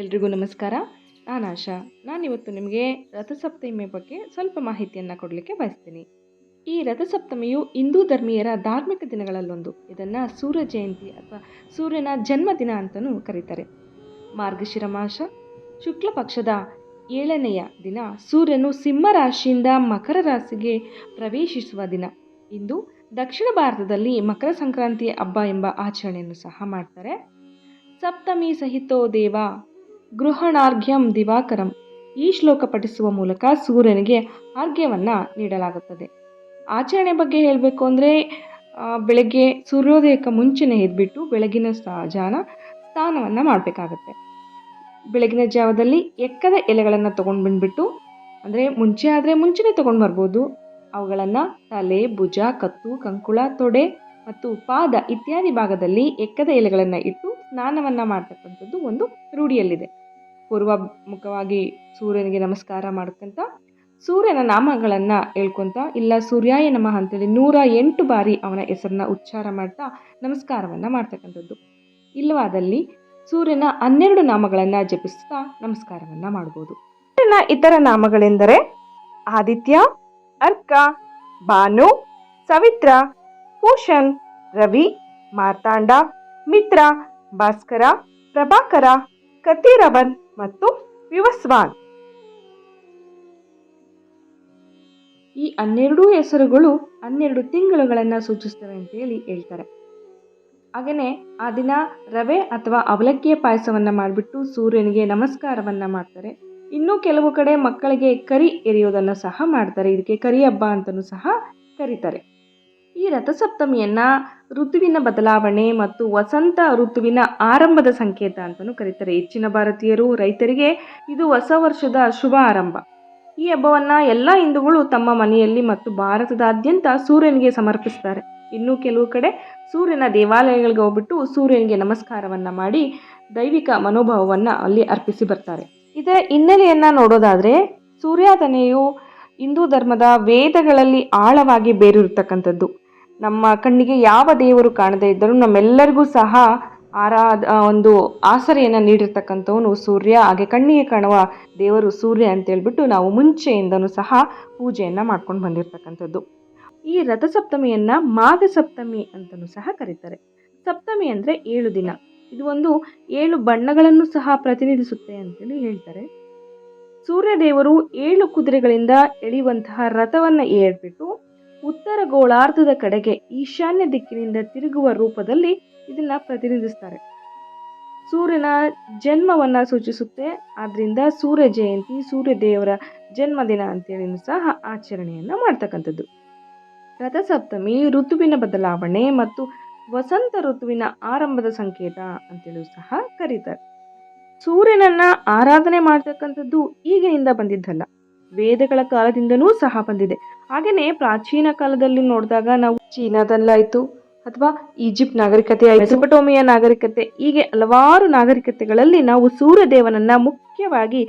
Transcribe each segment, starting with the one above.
ಎಲ್ರಿಗೂ ನಮಸ್ಕಾರ. ನಾನು ಆಶಾ. ನಾನಿವತ್ತು ನಿಮಗೆ ರಥಸಪ್ತಮಿ ಬಗ್ಗೆ ಸ್ವಲ್ಪ ಮಾಹಿತಿಯನ್ನು ಕೊಡಲಿಕ್ಕೆ ಬಯಸ್ತೀನಿ. ಈ ರಥಸಪ್ತಮಿಯು ಹಿಂದೂ ಧರ್ಮೀಯರ ಧಾರ್ಮಿಕ ದಿನಗಳಲ್ಲೊಂದು. ಇದನ್ನು ಸೂರ್ಯ ಜಯಂತಿ ಅಥವಾ ಸೂರ್ಯನ ಜನ್ಮದಿನ ಅಂತಲೂ ಕರೀತಾರೆ. ಮಾರ್ಗಶಿರ ಮಾಸ ಶುಕ್ಲ ಪಕ್ಷದ ಏಳನೆಯ ದಿನ ಸೂರ್ಯನು ಸಿಂಹ ರಾಶಿಯಿಂದ ಮಕರ ರಾಶಿಗೆ ಪ್ರವೇಶಿಸುವ ದಿನ. ಇಂದು ದಕ್ಷಿಣ ಭಾರತದಲ್ಲಿ ಮಕರ ಸಂಕ್ರಾಂತಿ ಹಬ್ಬ ಎಂಬ ಆಚರಣೆಯನ್ನು ಸಹ ಮಾಡ್ತಾರೆ. ಸಪ್ತಮಿ ಸಹಿತೋ ದೇವ ಗೃಹಣಾರ್ಘ್ಯಂ ದಿವಾಕರಂ ಈ ಶ್ಲೋಕ ಪಠಿಸುವ ಮೂಲಕ ಸೂರ್ಯನಿಗೆ ಅರ್ಘ್ಯವನ್ನು ನೀಡಲಾಗುತ್ತದೆ. ಆಚರಣೆ ಬಗ್ಗೆ ಹೇಳಬೇಕು ಅಂದರೆ ಬೆಳಗ್ಗೆ ಸೂರ್ಯೋದಯಕ್ಕೆ ಮುಂಚೆನೇ ಎದ್ಬಿಟ್ಟು ಬೆಳಗಿನ ಜಾನ ಸ್ನಾನವನ್ನು ಮಾಡಬೇಕಾಗತ್ತೆ. ಬೆಳಗಿನ ಜಾವದಲ್ಲಿ ಎಕ್ಕದ ಎಲೆಗಳನ್ನು ತೊಗೊಂಡು ಬಂದುಬಿಟ್ಟು, ಅಂದರೆ ಮುಂಚೆ ಆದರೆ ಮುಂಚೆನೇ ತೊಗೊಂಡು ಬರ್ಬೋದು. ಅವುಗಳನ್ನು ತಲೆ, ಭುಜ, ಕತ್ತು, ಕಂಕುಳ, ತೊಡೆ ಮತ್ತು ಪಾದ ಇತ್ಯಾದಿ ಭಾಗದಲ್ಲಿ ಎಕ್ಕದ ಎಲೆಗಳನ್ನು ಇಟ್ಟು ಸ್ನಾನವನ್ನು ಮಾಡ್ತಕ್ಕಂಥದ್ದು ಒಂದು ರೂಢಿಯಲ್ಲಿದೆ. ಪೂರ್ವ ಮುಖವಾಗಿ ಸೂರ್ಯನಿಗೆ ನಮಸ್ಕಾರ ಮಾಡ್ಕೊಂತ ಸೂರ್ಯನ ನಾಮಗಳನ್ನು ಹೇಳ್ಕೊತ, ಇಲ್ಲ ಸೂರ್ಯಾಯ ನಮಃ ಅಂತೇಳಿ ನೂರ ಎಂಟು ಬಾರಿ ಅವನ ಹೆಸರನ್ನ ಉಚ್ಚಾರ ಮಾಡ್ತಾ ನಮಸ್ಕಾರವನ್ನು ಮಾಡ್ತಕ್ಕಂಥದ್ದು. ಇಲ್ಲವಾದಲ್ಲಿ ಸೂರ್ಯನ ಹನ್ನೆರಡು ನಾಮಗಳನ್ನು ಜಪಿಸ್ತಾ ನಮಸ್ಕಾರವನ್ನು ಮಾಡ್ಬೋದು. ಸೂರ್ಯನ ಇತರ ನಾಮಗಳೆಂದರೆ ಆದಿತ್ಯ, ಅರ್ಕ, ಭಾನು, ಸವಿತ್ರ, ಭೂಷಣ್, ರವಿ, ಮಾರ್ತಾಂಡ, ಮಿತ್ರ, ಭಾಸ್ಕರ, ಪ್ರಭಾಕರ, ಕತಿರವನ್ ಮತ್ತು ವಿವಸ್ವಾನ್. ಈ ಹನ್ನೆರಡೂ ಹೆಸರುಗಳು ಹನ್ನೆರಡು ತಿಂಗಳುಗಳನ್ನು ಸೂಚಿಸ್ತವೆ ಅಂತ ಹೇಳಿ ಹೇಳ್ತಾರೆ. ಹಾಗೆಯೇ ಆ ದಿನ ರವೆ ಅಥವಾ ಅವಲಕ್ಕಿಯ ಪಾಯಸವನ್ನು ಮಾಡಿಬಿಟ್ಟು ಸೂರ್ಯನಿಗೆ ನಮಸ್ಕಾರವನ್ನು ಮಾಡ್ತಾರೆ. ಇನ್ನೂ ಕೆಲವು ಕಡೆ ಮಕ್ಕಳಿಗೆ ಕರಿ ಎರೆಯೋದನ್ನು ಸಹ ಮಾಡ್ತಾರೆ. ಇದಕ್ಕೆ ಕರಿ ಹಬ್ಬ ಅಂತಲೂ ಸಹ ಕರೀತಾರೆ. ಈ ರಥಸಪ್ತಮಿಯನ್ನು ಋತುವಿನ ಬದಲಾವಣೆ ಮತ್ತು ವಸಂತ ಋತುವಿನ ಆರಂಭದ ಸಂಕೇತ ಅಂತಲೂ ಕರೀತಾರೆ. ಹೆಚ್ಚಿನ ಭಾರತೀಯರು, ರೈತರಿಗೆ ಇದು ಹೊಸ ವರ್ಷದ ಶುಭ ಆರಂಭ. ಈ ಹಬ್ಬವನ್ನು ಎಲ್ಲ ಹಿಂದೂಗಳು ತಮ್ಮ ಮನೆಯಲ್ಲಿ ಮತ್ತು ಭಾರತದಾದ್ಯಂತ ಸೂರ್ಯನಿಗೆ ಸಮರ್ಪಿಸ್ತಾರೆ. ಇನ್ನು ಕೆಲವು ಕಡೆ ಸೂರ್ಯನ ದೇವಾಲಯಗಳಿಗೆ ಹೋಗ್ಬಿಟ್ಟು ಸೂರ್ಯನಿಗೆ ನಮಸ್ಕಾರವನ್ನು ಮಾಡಿ ದೈವಿಕ ಮನೋಭಾವವನ್ನು ಅಲ್ಲಿ ಅರ್ಪಿಸಿ ಬರ್ತಾರೆ. ಇದರ ಹಿನ್ನೆಲೆಯನ್ನು ನೋಡೋದಾದರೆ, ಸೂರ್ಯಾತನೆಯು ಹಿಂದೂ ಧರ್ಮದ ವೇದಗಳಲ್ಲಿ ಆಳವಾಗಿ ಬೇರೂರ್ತಕ್ಕಂಥದ್ದು. ನಮ್ಮ ಕಣ್ಣಿಗೆ ಯಾವ ದೇವರು ಕಾಣದೇ ಇದ್ದರೂ ನಮ್ಮೆಲ್ಲರಿಗೂ ಸಹ ಆರಾಧ ಒಂದು ಆಸರೆಯನ್ನು ನೀಡಿರ್ತಕ್ಕಂಥವನು ಸೂರ್ಯ. ಹಾಗೆ ಕಣ್ಣಿಗೆ ಕಾಣುವ ದೇವರು ಸೂರ್ಯ ಅಂತೇಳ್ಬಿಟ್ಟು ನಾವು ಮುಂಚೆಯಿಂದನೂ ಸಹ ಪೂಜೆಯನ್ನು ಮಾಡ್ಕೊಂಡು ಬಂದಿರತಕ್ಕಂಥದ್ದು. ಈ ರಥಸಪ್ತಮಿಯನ್ನು ಮಾಘ ಸಪ್ತಮಿ ಅಂತಲೂ ಸಹ ಕರೀತಾರೆ. ಸಪ್ತಮಿ ಅಂದರೆ ಏಳು ದಿನ. ಇದು ಒಂದು ಏಳು ಬಣ್ಣಗಳನ್ನು ಸಹ ಪ್ರತಿನಿಧಿಸುತ್ತೆ ಅಂತೇಳಿ ಹೇಳ್ತಾರೆ. ಸೂರ್ಯದೇವರು ಏಳು ಕುದುರೆಗಳಿಂದ ಎಳೆಯುವಂತಹ ರಥವನ್ನು ಏರ್ಬಿಟ್ಟು ಉತ್ತರ ಗೋಳಾರ್ಧದ ಕಡೆಗೆ ಈಶಾನ್ಯ ದಿಕ್ಕಿನಿಂದ ತಿರುಗುವ ರೂಪದಲ್ಲಿ ಇದನ್ನು ಪ್ರತಿನಿಧಿಸ್ತಾರೆ. ಸೂರ್ಯನ ಜನ್ಮವನ್ನು ಸೂಚಿಸುತ್ತೆ. ಆದ್ದರಿಂದ ಸೂರ್ಯ ಜಯಂತಿ, ಸೂರ್ಯ ದೇವರ ಜನ್ಮದಿನ ಅಂತೇಳಿ ಸಹ ಆಚರಣೆಯನ್ನು ಮಾಡ್ತಕ್ಕಂಥದ್ದು. ರಥಸಪ್ತಮಿ, ಋತುವಿನ ಬದಲಾವಣೆ ಮತ್ತು ವಸಂತ ಋತುವಿನ ಆರಂಭದ ಸಂಕೇತ ಅಂತೇಳಿ ಸಹ ಕರೀತಾರೆ. ಸೂರ್ಯನನ್ನ ಆರಾಧನೆ ಮಾಡ್ತಕ್ಕಂಥದ್ದು ಈಗಿನಿಂದ ಬಂದಿದ್ದಲ್ಲ. ವೇದಗಳ ಕಾಲದಿಂದನೂ ಸಹ ಬಂದಿದೆ. ಹಾಗೆಯೇ ಪ್ರಾಚೀನ ಕಾಲದಲ್ಲಿ ನೋಡಿದಾಗ ನಾವು ಚೀನಾದಲ್ಲಾಯಿತು ಅಥವಾ ಈಜಿಪ್ಟ್ ನಾಗರಿಕತೆ ಮೆಸೊಪಟೋಮಿಯಾ ನಾಗರಿಕತೆ, ಹೀಗೆ ಹಲವಾರು ನಾಗರಿಕತೆಗಳಲ್ಲಿ ನಾವು ಸೂರ್ಯದೇವನನ್ನು ಮುಖ್ಯವಾಗಿ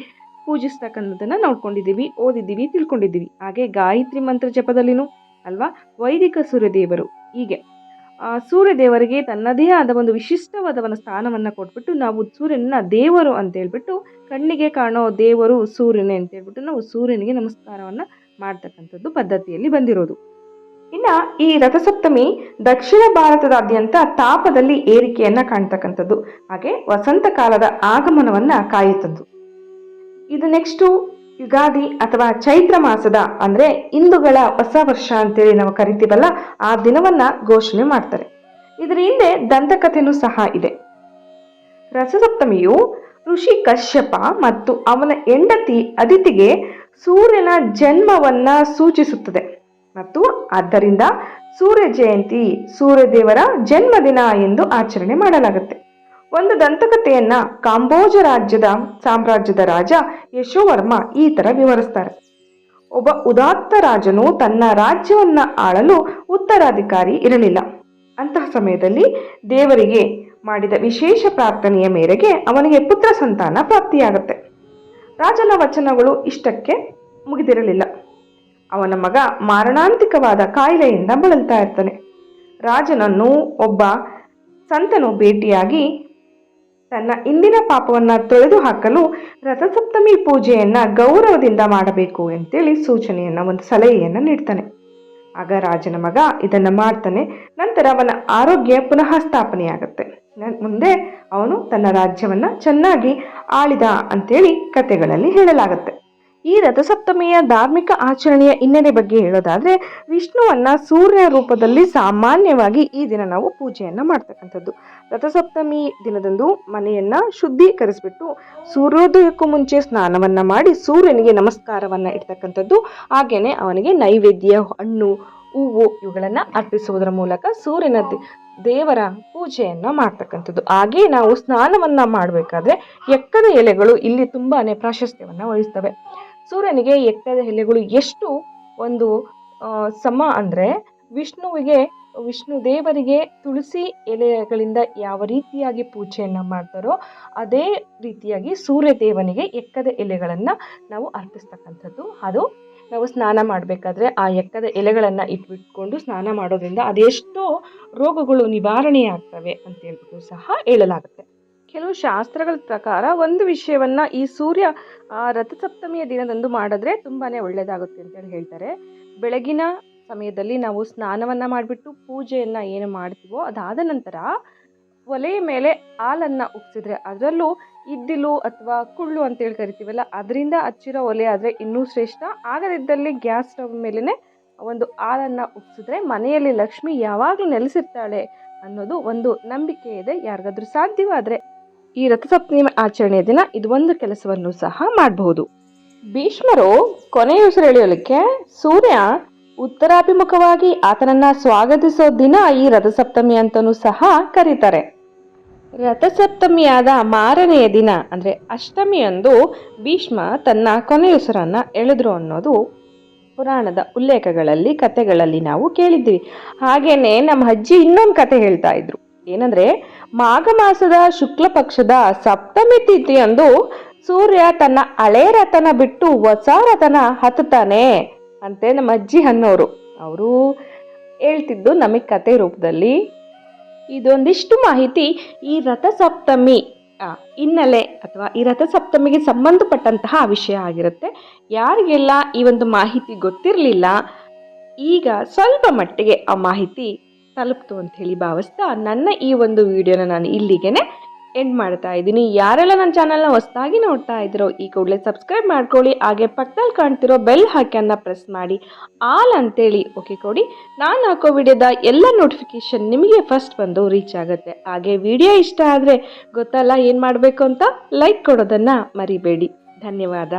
ಪೂಜಿಸ್ತಕ್ಕಂಥದ್ದನ್ನು ನೋಡ್ಕೊಂಡಿದ್ದೀವಿ, ಓದಿದ್ದೀವಿ, ತಿಳ್ಕೊಂಡಿದ್ದೀವಿ. ಹಾಗೆ ಗಾಯತ್ರಿ ಮಂತ್ರ ಜಪದಲ್ಲಿನೂ ಅಲ್ವಾ? ವೈದಿಕ ಸೂರ್ಯದೇವರು ಹೀಗೆ. ಸೂರ್ಯದೇವರಿಗೆ ತನ್ನದೇ ಆದ ಒಂದು ವಿಶಿಷ್ಟವಾದ ಒಂದು ಸ್ಥಾನವನ್ನು ಕೊಟ್ಬಿಟ್ಟು ನಾವು ಸೂರ್ಯನ ದೇವರು ಅಂತ ಹೇಳ್ಬಿಟ್ಟು ಕಣ್ಣಿಗೆ ಕಾಣೋ ದೇವರು ಸೂರ್ಯನೇ ಅಂತ ಹೇಳ್ಬಿಟ್ಟು ನಾವು ಸೂರ್ಯನಿಗೆ ನಮಸ್ಕಾರವನ್ನು ಮಾಡ್ತಕ್ಕಂಥದ್ದು ಪದ್ಧತಿಯಲ್ಲಿ ಬಂದಿರೋದು. ಇನ್ನು ಈ ರಥಸಪ್ತಮಿ ದಕ್ಷಿಣ ಭಾರತದಾದ್ಯಂತ ತಾಪದಲ್ಲಿ ಏರಿಕೆಯನ್ನು ಕಾಣ್ತಕ್ಕಂಥದ್ದು, ಹಾಗೆ ವಸಂತ ಕಾಲದ ಆಗಮನವನ್ನು ಕಾಯುತ್ತದ್ದು. ಇದು ನೆಕ್ಸ್ಟು ಯುಗಾದಿ ಅಥವಾ ಚೈತ್ರ ಮಾಸದ ಅಂದರೆ ಹಿಂದೂಗಳ ಹೊಸ ವರ್ಷ ಅಂತೇಳಿ ನಾವು ಕರಿತೀವಲ್ಲ, ಆ ದಿನವನ್ನ ಘೋಷಣೆ ಮಾಡ್ತಾರೆ. ಇದರ ಹಿಂದೆ ದಂತಕಥೆನೂ ಸಹ ಇದೆ. ರಸಸಪ್ತಮಿಯು ಋಷಿ ಕಶ್ಯಪ ಮತ್ತು ಅವನ ಹೆಂಡತಿ ಅದಿತಿಗೆ ಸೂರ್ಯನ ಜನ್ಮವನ್ನ ಸೂಚಿಸುತ್ತದೆ. ಮತ್ತು ಆದ್ದರಿಂದ ಸೂರ್ಯ ಜಯಂತಿ ಸೂರ್ಯದೇವರ ಜನ್ಮದಿನ ಎಂದು ಆಚರಣೆ ಮಾಡಲಾಗುತ್ತೆ. ಒಂದು ದಂತಕಥೆಯನ್ನ ಕಾಂಬೋಜ ರಾಜ್ಯದ ಸಾಮ್ರಾಜ್ಯದ ರಾಜ ಯಶೋವರ್ಮ ಈ ತರ ವಿವರಿಸ್ತಾರೆ. ಒಬ್ಬ ಉದಾತ್ತ ರಾಜನು ತನ್ನ ರಾಜ್ಯವನ್ನ ಆಳಲು ಉತ್ತರಾಧಿಕಾರಿ ಇರಲಿಲ್ಲ. ಅಂತಹ ಸಮಯದಲ್ಲಿ ದೇವರಿಗೆ ಮಾಡಿದ ವಿಶೇಷ ಪ್ರಾರ್ಥನೆಯ ಮೇರೆಗೆ ಅವನಿಗೆ ಪುತ್ರ ಸಂತಾನ ಪ್ರಾಪ್ತಿಯಾಗುತ್ತೆ. ರಾಜನ ವಚನಗಳು ಇಷ್ಟಕ್ಕೆ ಮುಗಿದಿರಲಿಲ್ಲ. ಅವನ ಮಗ ಮಾರಣಾಂತಿಕವಾದ ಕಾಯಿಲೆಯಿಂದ ಬಳಲ್ತಾ ಇರ್ತಾನೆ. ರಾಜನನ್ನು ಒಬ್ಬ ಸಂತನು ಭೇಟಿಯಾಗಿ ತನ್ನ ಇಂದಿನ ಪಾಪವನ್ನು ತೊಳೆದು ಹಾಕಲು ರಥಸಪ್ತಮಿ ಪೂಜೆಯನ್ನ ಗೌರವದಿಂದ ಮಾಡಬೇಕು ಅಂತೇಳಿ ಸೂಚನೆಯನ್ನ, ಒಂದು ಸಲಹೆಯನ್ನ ನೀಡ್ತಾನೆ. ಆಗ ರಾಜನ ಮಗ ಇದನ್ನು ಮಾಡ್ತಾನೆ, ನಂತರ ಅವನ ಆರೋಗ್ಯ ಪುನಃ ಸ್ಥಾಪನೆಯಾಗುತ್ತೆ. ಮುಂದೆ ಅವನು ತನ್ನ ರಾಜ್ಯವನ್ನ ಚೆನ್ನಾಗಿ ಆಳಿದ ಅಂತೇಳಿ ಕಥೆಗಳಲ್ಲಿ ಹೇಳಲಾಗುತ್ತೆ. ಈ ರಥಸಪ್ತಮಿಯ ಧಾರ್ಮಿಕ ಆಚರಣೆಯ ಹಿನ್ನೆಲೆ ಬಗ್ಗೆ ಹೇಳೋದಾದ್ರೆ, ವಿಷ್ಣುವನ್ನ ಸೂರ್ಯ ರೂಪದಲ್ಲಿ ಸಾಮಾನ್ಯವಾಗಿ ಈ ದಿನ ನಾವು ಪೂಜೆಯನ್ನ ಮಾಡ್ತಕ್ಕಂಥದ್ದು. ರಥಸಪ್ತಮಿ ದಿನದಂದು ಮನೆಯನ್ನ ಶುದ್ಧೀಕರಿಸ್ಬಿಟ್ಟು ಸೂರ್ಯೋದಯಕ್ಕೂ ಮುಂಚೆ ಸ್ನಾನವನ್ನ ಮಾಡಿ ಸೂರ್ಯನಿಗೆ ನಮಸ್ಕಾರವನ್ನ ಇಡ್ತಕ್ಕಂಥದ್ದು. ಹಾಗೇನೆ ಅವನಿಗೆ ನೈವೇದ್ಯ, ಹಣ್ಣು, ಹೂವು ಇವುಗಳನ್ನ ಅರ್ಪಿಸುವುದರ ಮೂಲಕ ಸೂರ್ಯನ ದೇವರ ಪೂಜೆಯನ್ನು ಮಾಡ್ತಕ್ಕಂಥದ್ದು. ಹಾಗೆ ನಾವು ಸ್ನಾನವನ್ನ ಮಾಡಬೇಕಾದ್ರೆ, ಎಕ್ಕದ ಎಲೆಗಳು ಇಲ್ಲಿ ತುಂಬಾನೇ ಪ್ರಾಶಸ್ತ್ಯವನ್ನ ವಹಿಸ್ತವೆ. ಸೂರ್ಯನಿಗೆ ಎಕ್ಕದ ಎಲೆಗಳು ಎಷ್ಟು ಒಂದು ಸಮ ಅಂದರೆ ವಿಷ್ಣುವಿಗೆ, ವಿಷ್ಣು ದೇವರಿಗೆ ತುಳಸಿ ಎಲೆಗಳಿಂದ ಯಾವ ರೀತಿಯಾಗಿ ಪೂಜೆಯನ್ನು ಮಾಡ್ತಾರೋ ಅದೇ ರೀತಿಯಾಗಿ ಸೂರ್ಯ ದೇವನಿಗೆ ಎಕ್ಕದ ಎಲೆಗಳನ್ನು ನಾವು ಅರ್ಪಿಸ್ತಕ್ಕಂಥದ್ದು. ಅದು ನಾವು ಸ್ನಾನ ಮಾಡಬೇಕಾದ್ರೆ ಆ ಎಕ್ಕದ ಎಲೆಗಳನ್ನು ಇಟ್ಬಿಟ್ಕೊಂಡು ಸ್ನಾನ ಮಾಡೋದ್ರಿಂದ ಅದೆಷ್ಟೋ ರೋಗಗಳು ನಿವಾರಣೆಯಾಗ್ತವೆ ಅಂತೇಳ್ಬಿಟ್ಟು ಸಹ ಹೇಳಲಾಗುತ್ತೆ. ಕೆಲವು ಶಾಸ್ತ್ರಗಳ ಪ್ರಕಾರ ಒಂದು ವಿಷಯವನ್ನ ಈ ಸೂರ್ಯ ರಥಸಪ್ತಮಿಯ ದಿನದಂದು ಮಾಡಿದ್ರೆ ತುಂಬಾ ಒಳ್ಳೆಯದಾಗುತ್ತೆ ಅಂತೇಳಿ ಹೇಳ್ತಾರೆ. ಬೆಳಗಿನ ಸಮಯದಲ್ಲಿ ನಾವು ಸ್ನಾನವನ್ನ ಮಾಡಿಬಿಟ್ಟು ಪೂಜೆಯನ್ನು ಏನು ಮಾಡ್ತೀವೋ ಅದಾದ ನಂತರ ಒಲೆಯ ಮೇಲೆ ಹಾಲನ್ನು ಉಗ್ಸಿದ್ರೆ ಅದರಲ್ಲೂ ಇದ್ದಿಲು ಅಥವಾ ಕುಳ್ಳು ಅಂತೇಳಿ ಕರಿತೀವಲ್ಲ, ಅದರಿಂದ ಹಚ್ಚಿರೋ ಒಲೆ ಆದರೆ ಇನ್ನೂ ಶ್ರೇಷ್ಠ. ಆಗದಿದ್ದಲ್ಲಿ ಗ್ಯಾಸ್ ಸ್ಟವ್ ಮೇಲೇ ಒಂದು ಹಾಲನ್ನು ಉಗ್ಸಿದ್ರೆ ಮನೆಯಲ್ಲಿ ಲಕ್ಷ್ಮಿ ಯಾವಾಗಲೂ ನೆಲೆಸಿರ್ತಾಳೆ ಅನ್ನೋದು ಒಂದು ನಂಬಿಕೆ ಇದೆ. ಯಾರಿಗಾದ್ರೂ ಸಾಧ್ಯವಾದರೆ ಈ ರಥಸಪ್ತಮಿ ಆಚರಣೆಯ ದಿನ ಇದು ಒಂದು ಕೆಲಸವನ್ನು ಸಹ ಮಾಡಬಹುದು. ಭೀಷ್ಮರು ಕೊನೆಯುಸಿರೆಳೆಯಲಿಕ್ಕೆ ಸೂರ್ಯ ಉತ್ತರಾಭಿಮುಖವಾಗಿ ಆತನನ್ನ ಸ್ವಾಗತಿಸೋ ದಿನ ಈ ರಥಸಪ್ತಮಿ ಅಂತಲೂ ಸಹ ಕರೀತಾರೆ. ರಥಸಪ್ತಮಿಯಾದ ಮಾರನೆಯ ದಿನ ಅಂದರೆ ಅಷ್ಟಮಿಯಂದು ಭೀಷ್ಮ ತನ್ನ ಕೊನೆಯುಸಿರನ್ನ ಎಳೆದ್ರು ಅನ್ನೋದು ಪುರಾಣದ ಉಲ್ಲೇಖಗಳಲ್ಲಿ, ಕಥೆಗಳಲ್ಲಿ ನಾವು ಕೇಳಿದ್ವಿ ಹಾಗೇನೆ ನಮ್ಮ ಅಜ್ಜಿ ಇನ್ನೊಂದು ಕತೆ ಹೇಳ್ತಾ ಇದ್ರು. ಏನಂದ್ರೆ, ಮಾಘ ಮಾಸದ ಶುಕ್ಲ ಪಕ್ಷದ ಸಪ್ತಮಿ ತಿಥಿಯಂದು ಸೂರ್ಯ ತನ್ನ ಹಳೆ ರಥನ ಬಿಟ್ಟು ಹೊಸ ರಥನ ಹತ್ತುತ್ತಾನೆ ಅಂತೆ ನಮ್ಮ ಅಜ್ಜಿ ಅನ್ನೋರು ಅವರು ಹೇಳ್ತಿದ್ದು ನಮಗೆ ಕತೆ ರೂಪದಲ್ಲಿ, ಇದೊಂದಿಷ್ಟು ಮಾಹಿತಿ ಈ ರಥಸಪ್ತಮಿ ಹಿನ್ನೆಲೆ ಅಥವಾ ಈ ರಥಸಪ್ತಮಿಗೆ ಸಂಬಂಧಪಟ್ಟಂತಹ ವಿಷಯ ಆಗಿರುತ್ತೆ. ಯಾರಿಗೆಲ್ಲ ಈ ಒಂದು ಮಾಹಿತಿ ಗೊತ್ತಿರಲಿಲ್ಲ, ಈಗ ಸ್ವಲ್ಪ ಮಟ್ಟಿಗೆ ಆ ಮಾಹಿತಿ ತಲುಪ್ತು ಅಂತ ಹೇಳಿ ಭಾವಿಸ್ತಾ ನನ್ನ ಈ ಒಂದು ವಿಡಿಯೋನ ನಾನು ಇಲ್ಲಿಗೆನೆ ಎಂಡ್ ಮಾಡ್ತಾ ಇದ್ದೀನಿ. ಯಾರೆಲ್ಲ ನನ್ನ ಚಾನಲ್ನ ಹೊಸದಾಗಿ ನೋಡ್ತಾ ಇದ್ದೀರೋ, ಈ ಕೂಡಲೇ ಸಬ್ಸ್ಕ್ರೈಬ್ ಮಾಡ್ಕೊಳ್ಳಿ. ಹಾಗೆ ಪಕ್ಕದಲ್ಲಿ ಕಾಣ್ತಿರೋ ಬೆಲ್ ಹಾಕಿಯನ್ನು ಪ್ರೆಸ್ ಮಾಡಿ. ಆಲ್ ಅಂತೇಳಿ ಓಕೆ ಕೊಡಿ. ನಾನು ಹಾಕೋ ವಿಡಿಯೋದ ಎಲ್ಲ ನೋಟಿಫಿಕೇಶನ್ ನಿಮಗೆ ಫಸ್ಟ್ ಬಂದು ರೀಚ್ ಆಗುತ್ತೆ. ಹಾಗೆ ವಿಡಿಯೋ ಇಷ್ಟ ಆದರೆ ಗೊತ್ತಲ್ಲ ಏನು ಮಾಡಬೇಕು ಅಂತ ಲೈಕ್ ಕೊಡೋದನ್ನು ಮರಿಬೇಡಿ. ಧನ್ಯವಾದ.